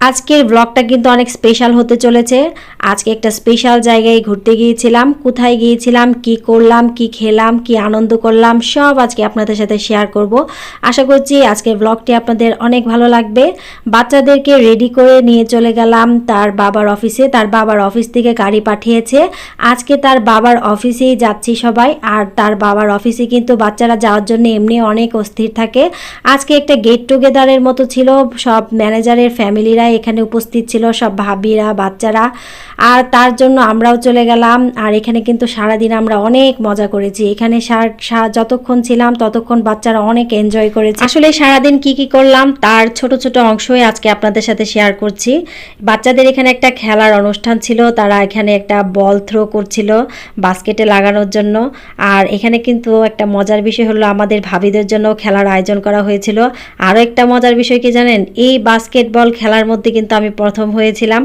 আজকের ব্লগটা কিন্তু অনেক স্পেশাল হতে চলেছে। আজকে একটা স্পেশাল জায়গায় ঘুরতে গিয়েছিলাম, কোথায় গিয়েছিলাম, কি করলাম, কি খেলাম, কি আনন্দ করলাম, সব আজকে আপনাদের সাথে শেয়ার করব। আশা করছি আজকের ব্লগটি আপনাদের অনেক ভালো লাগবে। বাচ্চাদেরকে রেডি করে নিয়ে চলে গেলাম তার বাবার অফিসে তার বাবার অফিস থেকে গাড়ি পাঠিয়েছে। আজকে তার বাবার অফিসেই যাচ্ছি সবাই। আর তার বাবার অফিসে কিন্তু বাচ্চারা যাওয়ার জন্য এমনি অনেক অস্থির থাকে। আজকে একটা গেট টুগেদারের মতো ছিল। সব ম্যানেজারের ফ্যামিলিরা এখানে উপস্থিত ছিল, সব ভাবিরা, বাচ্চারা। আর তার জন্য আমরাও চলে গেলাম। আর এখানে কিন্তু সারাদিন আমরা অনেক মজা করেছি। এখানে যতক্ষণ ছিলাম, ততক্ষণ বাচ্চারা অনেক এনজয় করেছে। আসলে সারাদিন কি কি করলাম, তার ছোট ছোট অংশই আজকে আপনাদের সাথে শেয়ার করছি। বাচ্চাদের এখানে একটা খেলার অনুষ্ঠান ছিল, তারা এখানে একটা বল থ্রো করছিল বাস্কেটে লাগানোর জন্য। আর এখানে কিন্তু একটা মজার বিষয় হলো, আমাদের ভাবিদের জন্য খেলার আয়োজন করা হয়েছিল। আরও একটা মজার বিষয় কি জানেন? এই বাস্কেটবল খেলার কিন্তু আমি প্রথম হয়েছিলাম।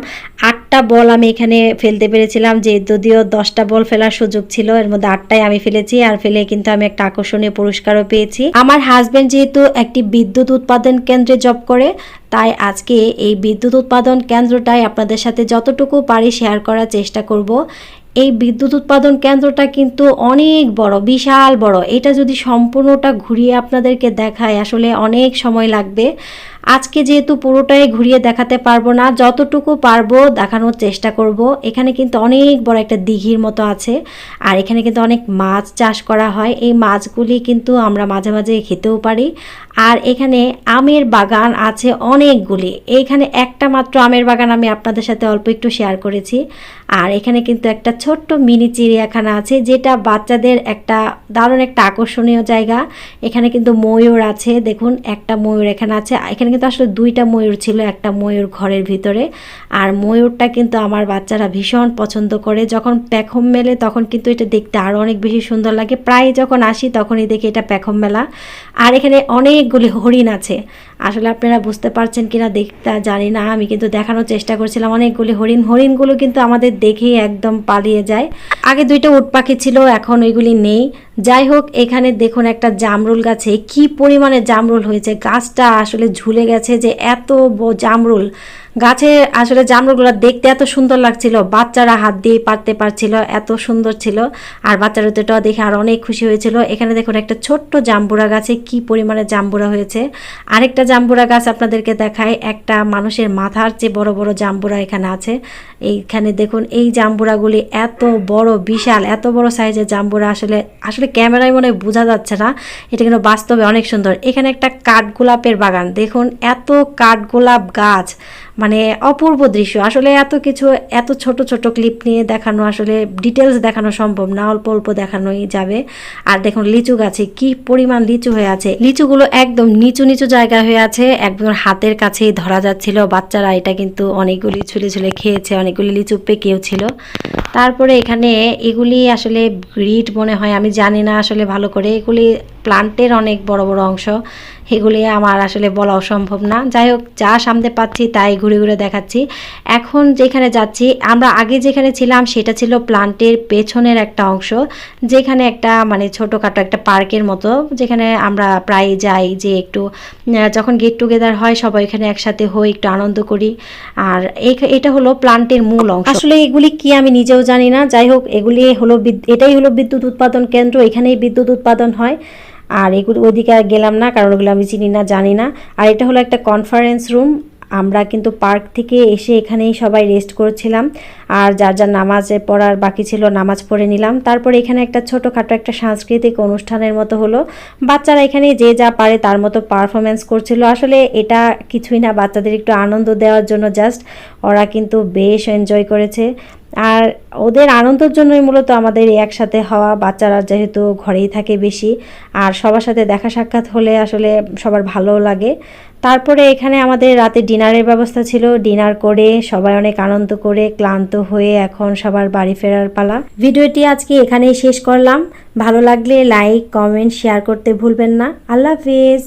আটটা বল আমি এখানে ফেলতে পেরেছিলাম, যে যদিও দশটা বল ফেলার সুযোগ ছিল, এর মধ্যে আটটাই আমি ফেলেছি, আর ফেলে কিন্তু আমি একটা আকর্ষণীয় পুরস্কারও পেয়েছি। আমার হাজব্যান্ড যেহেতু একটি বিদ্যুৎ উৎপাদন কেন্দ্রে জব করে, তাই আজকে এই বিদ্যুৎ উৎপাদন কেন্দ্রটাই আপনাদের সাথে যতটুকু পারি শেয়ার করার চেষ্টা করব। এই বিদ্যুৎ উৎপাদন কেন্দ্রটা কিন্তু অনেক বড়, বিশাল বড়। এটা যদি সম্পূর্ণটা ঘুরিয়ে আপনাদেরকে দেখায়, আসলে অনেক সময় লাগবে। আজকে যেহেতু পুরোটাই ঘুরিয়ে দেখাতে পারব না, যতটুকু পারব দেখানোর চেষ্টা করব। এখানে কিন্তু অনেক বড় একটা দিঘির মতো আছে, আর এখানে কিন্তু অনেক মাছ চাষ করা হয়। এই মাছগুলি কিন্তু আমরা মাঝে মাঝে খেতেও পারি। আর এখানে আমের বাগান আছে অনেকগুলি। এইখানে একটা মাত্র আমের বাগান আমি আপনাদের সাথে অল্প একটু শেয়ার করেছি। আর এখানে কিন্তু একটা ছোট্ট মিনি চিড়িয়াখানা আছে, যেটা বাচ্চাদের একটা দারুণ একটা আকর্ষণীয় জায়গা। এখানে কিন্তু ময়ূর আছে, দেখুন, একটা ময়ূর এখানে আছে। এখানে কিন্তু আসলে দুইটা ময়ূর ছিল, একটা ময়ূর ঘরের ভিতরে। আর ময়ূরটা কিন্তু আমার বাচ্চারা ভীষণ পছন্দ করে। যখন প্যাখম মেলে তখন কিন্তু এটা দেখতে আরও অনেক বেশি সুন্দর লাগে। প্রায় যখন আসি তখনই দেখি এটা প্যাখম মেলা। আর এখানে অনেকগুলি হরিণ আছে। আসলে আপনারা বুঝতে পারছেন কিনা দেখতে জানি না। আমি কিন্তু দেখানোর চেষ্টা করছিলাম অনেকগুলি হরিণ। হরিণগুলো কিন্তু আমাদের দেখেই একদম পালিয়ে যায়। আগে দুইটা উট পাখি ছিল, এখন ওইগুলি নেই। যাই হোক, এখানে দেখুন একটা জামরুল গাছে কি পরিমাণে জামরুল হয়েছে। গাছটা আসলে ঝুলে গেছে যে এত জামরুল গাছে আসলে জামরুলগুলো দেখতে এত সুন্দর লাগছিল, বাচ্চারা হাত দিয়ে পারতে পারছিল, এত সুন্দর ছিল। আর বাচ্চারা এটাও দেখে আর অনেক খুশি হয়েছিল। এখানে দেখুন একটা ছোট্ট জাম্বুরা গাছে কি পরিমাণে জাম্বুরা হয়েছে। আরেকটা জাম্বুরা গাছ আপনাদেরকে দেখায় একটা মানুষের মাথার চেয়ে বড় বড় জাম্বুরা এখানে আছে। এইখানে দেখুন, এই জাম্বুরাগুলি এত বড়, বিশাল, এত বড় সাইজের জাম্বুরা আসলে আসলে ক্যামেরায় মনে বোঝা যাচ্ছে না। এটা কিন্তু বাস্তবে অনেক সুন্দর। এখানে একটা কাঠগোলাপের বাগান। দেখুন, এত কাঠগোলাপ গাছ। মানে অপূর্ব দৃশ্য। আসলে এত কিছু, এত ছোট ছোট ক্লিপ নিয়ে দেখানো, আসলে ডিটেলস দেখানো সম্ভব না। অল্প অল্প দেখানোই যাবে। আর দেখুন, লিচু গাছে কি পরিমাণ লিচু হয়ে আছে। লিচুগুলো একদম নিচু নিচু জায়গা হয়ে আছে। একদম হাতের কাছেই ধরা যাচ্ছিল। বাচ্চারা এটা কিন্তু অনেকগুলি ছুলে ছুলে খেয়েছে। অনেকগুলি লিচু পেকেও ছিল। তারপরে এখানে এগুলি আসলে গ্রিড মনে হয়, আমি জানি না আসলে ভালো করে। এগুলি প্লান্টের অনেক বড় বড় অংশ। এগুলি আমার আসলে বলা অসম্ভব না। যাই হোক, যা সামনে পাচ্ছি তাই ঘুরে ঘুরে দেখাচ্ছি। এখন যেখানে যাচ্ছি, আমরা আগে যেখানে ছিলাম সেটা ছিল প্লান্টের পেছনের একটা অংশ, যেখানে একটা মানে ছোটোখাটো একটা পার্কের মতো, যেখানে আমরা প্রায় যাই যে একটু যখন গেট টুগেদার হয় সবাই এখানে একসাথে হই, একটু আনন্দ করি। আর এটা হলো প্লান্টের মূল অংশ। আসলে এগুলি কি আমি নিজেও জানি না। যাই হোক, এগুলি হলো এটাই হলো বিদ্যুৎ উৎপাদন কেন্দ্র, এখানেই বিদ্যুৎ উৎপাদন হয়। আর এগুলো ওদিকে আর গেলাম না, কারণ ওগুলো আমি চিনি না, জানি না। আর এটা হলো একটা কনফারেন্স রুম আমরা কিন্তু পার্ক থেকে এসে এখানেই সবাই রেস্ট করছিলাম। আর যার যার নামাজে পড়ার বাকি ছিল নামাজ পড়ে নিলাম। তারপর এখানে একটা ছোটোখাটো একটা সাংস্কৃতিক অনুষ্ঠানের মতো হলো। বাচ্চারা এখানে যে যা পারে তার মতো পারফরমেন্স করছিল। আসলে এটা কিছুই না, বাচ্চাদের একটু আনন্দ দেওয়ার জন্য জাস্ট ওরা কিন্তু বেশ এনজয় করেছে। আর ওদের আনন্দের জন্যই মূলত আমাদের একসাথে হওয়া, বাচ্চারা যেহেতু ঘরেই থাকে বেশি। আর সবার সাথে দেখা সাক্ষাৎ হলে আসলে সবার ভালো লাগে। তারপরে এখানে আমাদের রাতে ডিনারের ব্যবস্থা ছিল। ডিনার করে সবাই অনেক আনন্দ করে, ক্লান্ত হয়ে এখন সবার বাড়ি ফেরার পালা। ভিডিওটি আজকে এখানেই শেষ করলাম। ভালো লাগলে লাইক কমেন্ট শেয়ার করতে ভুলবেন না। আল্লাহ হাফিজ।